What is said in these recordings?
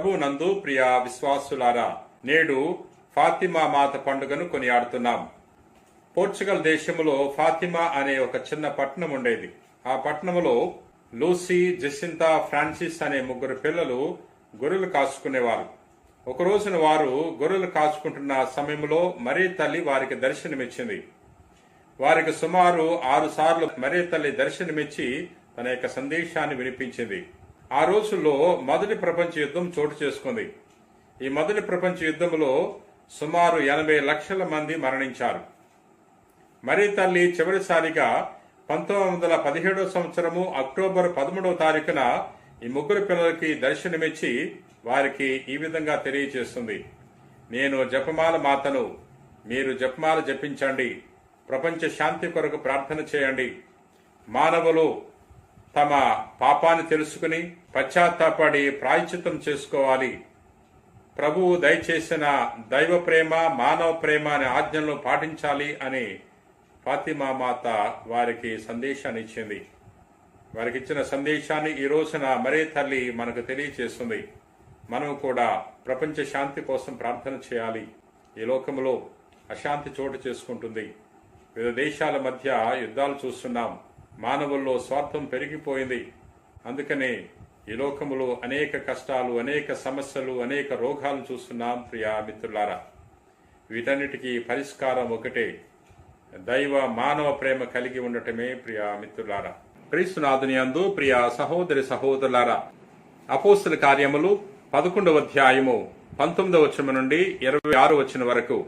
ప్రభు నందు ప్రియ విశ్వాసులారా నేడు ఫాతిమా మాత పండుగను కొనియాడుతున్నాం. పోర్చుగల్ దేశంలో ఫాతిమా అనే ఒక చిన్న పట్టణం ఉండేది. ఆ పట్టణంలో లూసీ జెసింతా ఫ్రాన్సిస్ అనే ముగ్గురు పిల్లలు గొర్రెలు కాచుకునేవారు. ఒక రోజున వారు గొర్రెలు కాచుకుంటున్న సమయంలో మరీ తల్లి వారికి దర్శనమిచ్చింది. వారికి సుమారు ఆరు సార్లు మరీ తల్లి దర్శనమిచ్చి తన యొక్క సందేశాన్ని వినిపించింది. ఆ రోజుల్లో మొదటి ప్రపంచ యుద్ధం చోటు చేసుకుంది. ఈ మొదటి ప్రపంచ యుద్ధంలో సుమారు ఎనభై లక్షల మంది మరణించారు. మరీ తల్లి చివరిసారిగా పంతొమ్మిది వందల పదిహేడవ సంవత్సరము అక్టోబర్ పదమూడవ తారీఖున ఈ ముగ్గురు పిల్లలకి దర్శనమిచ్చి వారికి ఈ విధంగా తెలియజేస్తుంది. నేను జపమాల మాతను మీరు జపమాల జపించండి. ప్రపంచ శాంతి కొరకు ప్రార్థన చేయండి. మానవులు తమ పాపాన్ని తెలుసుకుని పశ్చాత్తాపడి ప్రాయచిత్తం చేసుకోవాలి. ప్రభువు దయచేసిన దైవ ప్రేమ మానవ ప్రేమ అనే ఆజ్ఞలను పాటించాలి అని ఫాతిమా మాత వారికి సందేశాన్ని ఇచ్చింది. వారికి ఇచ్చిన సందేశాన్ని ఈ రోజున మరే తల్లి మనకు తెలియచేస్తుంది. మనం కూడా ప్రపంచ శాంతి కోసం ప్రార్థన చేయాలి. ఈ లోకంలో అశాంతి చోటు చేసుకుంటుంది. వివిధ దేశాల మధ్య యుద్ధాలు చూస్తున్నాం. మానవుల్లో స్వార్థం పెరిగిపోయింది. అందుకనే ఈ లోకములో అనేక కష్టాలు అనేక సమస్యలు అనేక రోగాలు చూస్తున్నాం ప్రియా మిత్రులారా. వీటన్నిటికీ పరిష్కారం ఒకటే. దైవ మానవ ప్రేమ కలిగి ఉండటమే ప్రియా మిత్రులారా. క్రీస్తునాథుని అందు ప్రియ సహోదరి సహోదరులారా అపోస్తుల కార్యములు పదకొండవ అధ్యాయము పంతొమ్మిదవ వచనం నుండి ఇరవై ఆరు వచ్చిన వరకు.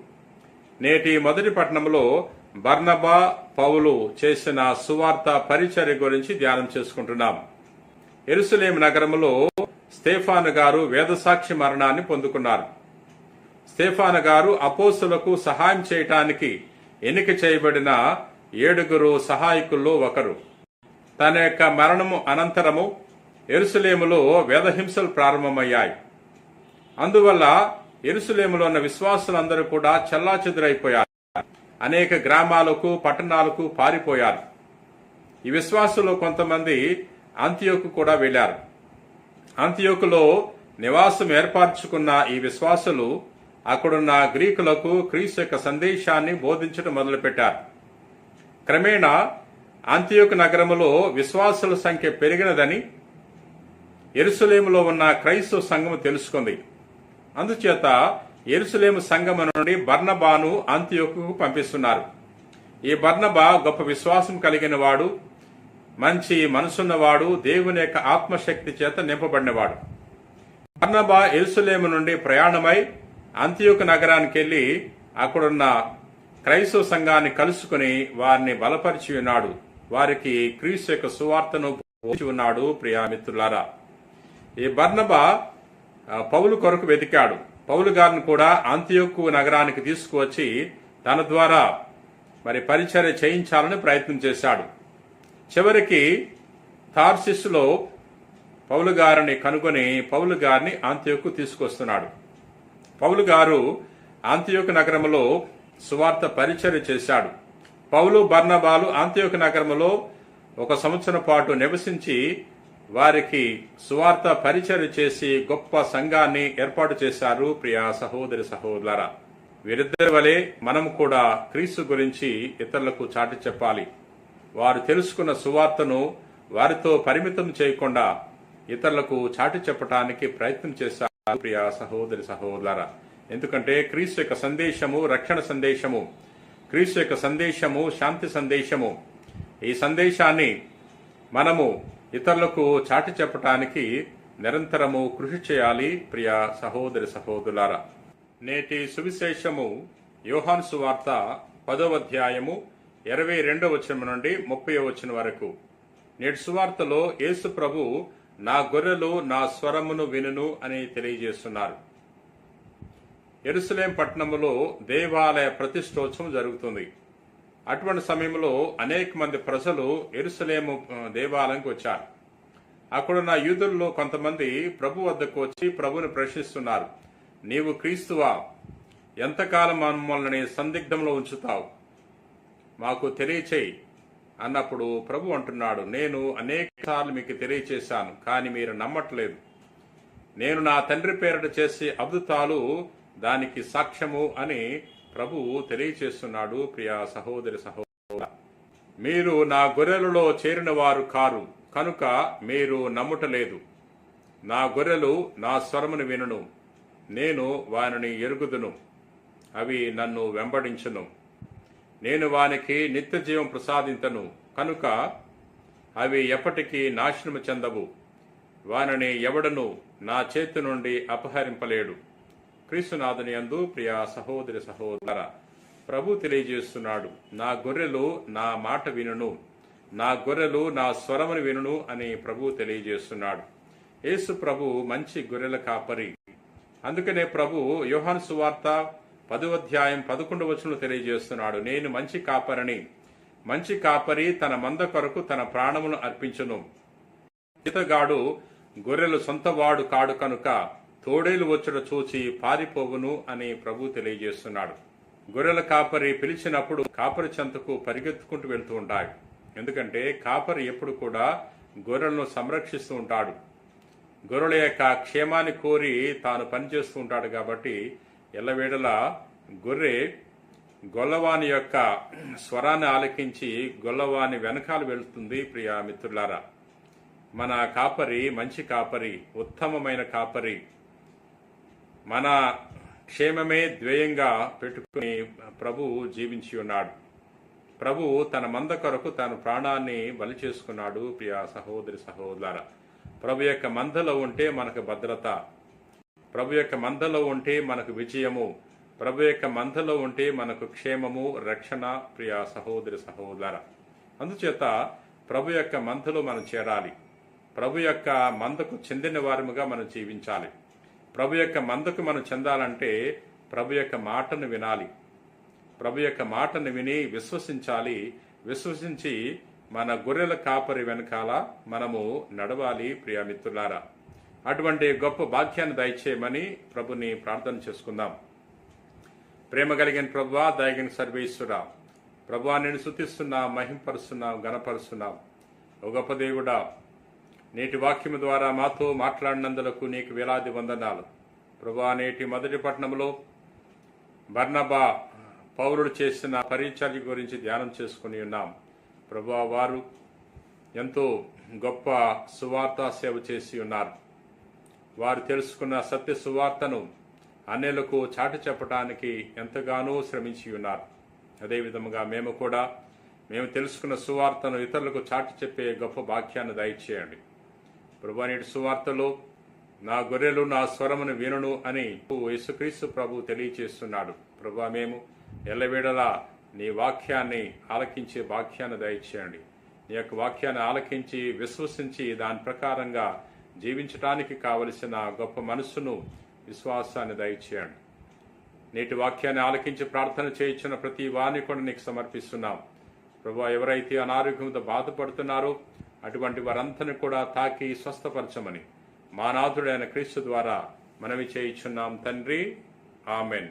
నేటి మొదటి పట్టణంలో బర్నబా పౌలు చేసిన సువార్త పరిచర్య గురించి ధ్యానం చేసుకుంటున్నాం. ఎరుసలేం నగరంలో స్టేఫాను గారు వేదసాక్షి మరణాన్ని పొందుకున్నారు. స్టేఫాను గారు అపోసులకు సహాయం చేయటానికి ఎన్నిక చేయబడిన ఏడుగురు సహాయకుల్లో ఒకరు. తన యొక్క మరణము అనంతరము ఎరుసలేములో వేదహింసలు ప్రారంభమయ్యాయి. అందువల్ల ఎరుసలేములో ఉన్న విశ్వాసులందరూ కూడా చల్లాచెదురైపోయారు. అనేక గ్రామాలకు పట్టణాలకు పారిపోయారు. ఈ విశ్వాసులు కొంతమంది అంత్యోకు కూడా వెళ్ళారు అంత్యోకులో నివాసం ఏర్పరచుకున్న ఈ విశ్వాసులు అక్కడున్న గ్రీకులకు క్రీస్తు యొక్క సందేశాన్ని బోధించడం మొదలుపెట్టారు. క్రమేణా అంత్యోకు నగరములో విశ్వాసుల సంఖ్య పెరిగినదని ఎరుసలేములో ఉన్న క్రైస్తవ సంఘం తెలుసుకుంది. అందుచేత ఎరుసలేము సంఘము నుండి బర్ణబాను అంత్యోకు పంపిస్తున్నారు. ఈ బర్ణబా గొప్ప విశ్వాసం కలిగిన వాడు మంచి మనసున్నవాడు దేవుని యొక్క ఆత్మశక్తి చేత నింపబడినవాడు. బర్ణబా ఎరుసలేము నుండి ప్రయాణమై అంత్యోకు నగరానికి వెళ్ళి అక్కడున్న క్రైస్తవ సంఘాన్ని కలుసుకుని వారిని బలపరిచి ఉన్నాడు. వారికి క్రీస్తు యొక్క సువార్తను పోచి ఉన్నాడు ప్రియామిత్రులారా ఈ బర్నబా పౌలు కొరకు వెతికాడు. పౌలు గారిని కూడా అంత్యోకు నగరానికి తీసుకువచ్చి తన ద్వారా మరి పరిచర్య చేయించాలని ప్రయత్నం చేశాడు. చివరికి తార్సిస్లో పౌలు గారిని కనుగొని పౌలు గారిని ఆంత్యోకు తీసుకొస్తున్నాడు. పౌలు గారు ఆంత్యోకు నగరంలో సువార్త పరిచర్య చేశాడు. పౌలు బర్ణబాలు ఆంత్యోకు నగరంలో ఒక సంవత్సరం పాటు నివసించి వారికి సువార్త పరిచయం చేసి గొప్ప సంఘాన్ని ఏర్పాటు చేశారు ప్రియా సహోదరి సహోదర వీరిద్దరి వలె మనం కూడా క్రీస్తు గురించి ఇతరులకు చాటి చెప్పాలి. వారు తెలుసుకున్న సువార్తను వారితో పరిమితం చేయకుండా ఇతరులకు చాటి చెప్పటానికి ప్రయత్నం చేశారు ప్రియా సహోదరి సహోదర ఎందుకంటే క్రీస్తు యొక్క సందేశము రక్షణ సందేశము క్రీస్తు యొక్క సందేశము శాంతి సందేశము. ఈ సందేశాన్ని మనము ఇతరులకు చాటి చెప్పటానికి నిరంతరము కృషి చేయాలి ప్రియ సహోదరి సహోదరులారా నేటి సువిశేషము యోహాన్ సువార్త పదవ అధ్యాయము ఇరవై రెండవ వచనం నుండి ముప్పై వచనం వరకు. నేటి సువార్తలో యేసు ప్రభు నా గొర్రెలు నా స్వరమును వినును అని తెలియజేస్తున్నారు. ఎరుసలేం పట్టణములో దేవాలయ ప్రతిష్టోత్సవం జరుగుతుంది. అటువంటి సమయంలో అనేక మంది ప్రజలు ఎరుసలేము దేవాలయంకి వచ్చారు. అక్కడున్న యూదుల్లో కొంతమంది ప్రభు వద్దకు వచ్చి ప్రభుని ప్రశ్నిస్తున్నారు. నీవు క్రీస్తువా? ఎంతకాలం మమ్మల్ని సందిగ్ధంలో ఉంచుతావు? మాకు తెలియచేయి అన్నప్పుడు ప్రభు అంటున్నాడు నేను అనేక సార్లు మీకు తెలియచేశాను కానీ మీరు నమ్మట్లేదు. నేను నా తండ్రి పేరట చేసే అద్భుతాలు దానికి సాక్ష్యము అని ప్రభువు తెలియచేస్తున్నాడు ప్రియా సహోదరి సహోదర మీరు నా గొర్రెలలో చేరిన వారు కారు కనుక మీరు నమ్ముటలేదు నా గొర్రెలు నా స్వరమును వినును. నేను వానిని ఎరుగుదును అవి నన్ను వెంబడించును. నేను వానికి నిత్య జీవం ప్రసాదింతను కనుక అవి ఎప్పటికీ నాశనము చెందవు. వానిని ఎవడను నా చేతి నుండి అపహరింపలేడు. క్రీస్తునాథుని యందు ప్రియ సహోదరి సహోదర ప్రభు తెలియజేస్తున్నాడు నా గొర్రెలు నా మాట వినును నా గొర్రెలు నా స్వరమును వినును అని ప్రభు తెలియజేస్తున్నాడు. యేసు ప్రభు మంచి గొర్రెల కాపరి. అందుకనే ప్రభు యోహాన్ సువార్త పదో అధ్యాయం పదకొండు వచనంలో తెలియజేస్తున్నాడు నేను మంచి కాపరిని మంచి కాపరి తన మంద కొరకు తన ప్రాణమును అర్పించును. ఇతగాడు గొర్రెలు సొంతవాడు కాడు కనుక తోడేలు వచ్చుట చూచి పారిపోవును అని ప్రభు తెలియజేస్తున్నాడు. గొర్రెల కాపరి పిలిచినప్పుడు కాపరి చెంతకు పరిగెత్తుకుంటూ వెళ్తూ ఉంటాయి ఎందుకంటే కాపరి ఎప్పుడు కూడా గొర్రెలను సంరక్షిస్తూ ఉంటాడు. గొర్రెల యొక్క క్షేమాన్ని కోరి తాను పనిచేస్తూ ఉంటాడు కాబట్టి ఎల్లవేళలా గొర్రె గొల్లవాని యొక్క స్వరాన్ని ఆలకించి గొల్లవాని వెనకాల వెళుతుంది ప్రియా మిత్రులారా. మన కాపరి మంచి కాపరి ఉత్తమమైన కాపరి. మన క్షేమమే ధ్యేయంగా పెట్టుకుని ప్రభు జీవించి ఉన్నాడు. ప్రభు తన మంద కొరకు తన ప్రాణాన్ని బలి చేసుకున్నాడు ప్రియ సహోదరి సహోదర ప్రభు యొక్క మందలో ఉంటే మనకు భద్రత. ప్రభు యొక్క మందలో ఉంటే మనకు విజయము. ప్రభు యొక్క మందలో ఉంటే మనకు క్షేమము రక్షణ ప్రియ సహోదరి సహోదర అందుచేత ప్రభు యొక్క మందలో మనం చేరాలి. ప్రభు యొక్క మందకు చెందిన వారముగా మనం జీవించాలి. ప్రభు యొక్క మందకు మనం చెందాలంటే ప్రభు యొక్క మాటను వినాలి. ప్రభు యొక్క మాటను విని విశ్వసించాలి. విశ్వసించి మన గొర్రెల కాపరి వెనకాల మనము నడవాలి ప్రియమిత్రులారా అటువంటి గొప్ప భాగ్యాన్ని దయచేయమని ప్రభుని ప్రార్థన చేసుకుందాం. ప్రేమ కలిగిన ప్రభువా దయగిన సర్వేశ్వరా ప్రభువా నేను శుతిస్తున్నాం మహింపరుస్తున్నాం గణపరుస్తున్నాం ఒక గొప్ప దేవుడా నేటి వాక్యము ద్వారా మాతో మాట్లాడినందులకు నీకు వేలాది వందనాలు. ప్రభా నేటి మొదటి పట్టణంలో బర్నబా పౌరుడు చేసిన పరిచర్య గురించి ధ్యానం చేసుకుని ఉన్నాం. ప్రభా వారు ఎంతో గొప్ప సువార్త సేవ చేసి ఉన్నారు. వారు తెలుసుకున్న సత్య సువార్తను అన్యులకు చాటి చెప్పడానికి ఎంతగానో శ్రమించి ఉన్నారు. అదేవిధముగా మేము కూడా మేము తెలుసుకున్న సువార్తను ఇతరులకు చాటి చెప్పే గొప్ప భాగ్యాన్ని దయచేయండి. ప్రభు నేటి సువార్తలో నా గొర్రెలు నా స్వరమును వినును అని యేసుక్రీస్తు ప్రభు తెలియచేస్తున్నాడు. ప్రభా మేము ఎల్లవేళలా నీ వాక్యాన్ని ఆలకించే వాక్యాన్ని దయచేయండి. నీ యొక్క వాక్యాన్ని ఆలకించి విశ్వసించి దాని ప్రకారంగా జీవించటానికి కావలసిన గొప్ప మనస్సును విశ్వాసాన్ని దయచేయండి. నేటి వాక్యాన్ని ఆలకించి ప్రార్థన చేయించిన ప్రతి వారిని కూడా నీకు సమర్పిస్తున్నాం. ప్రభు ఎవరైతే అనారోగ్యంతో బాధపడుతున్నారో అటువంటి వారందరిని కూడా తాకి స్వస్థపరచమని మానాథుడైన క్రీస్తు ద్వారా మనవి చేయించున్నాం తండ్రి. ఆమెన్.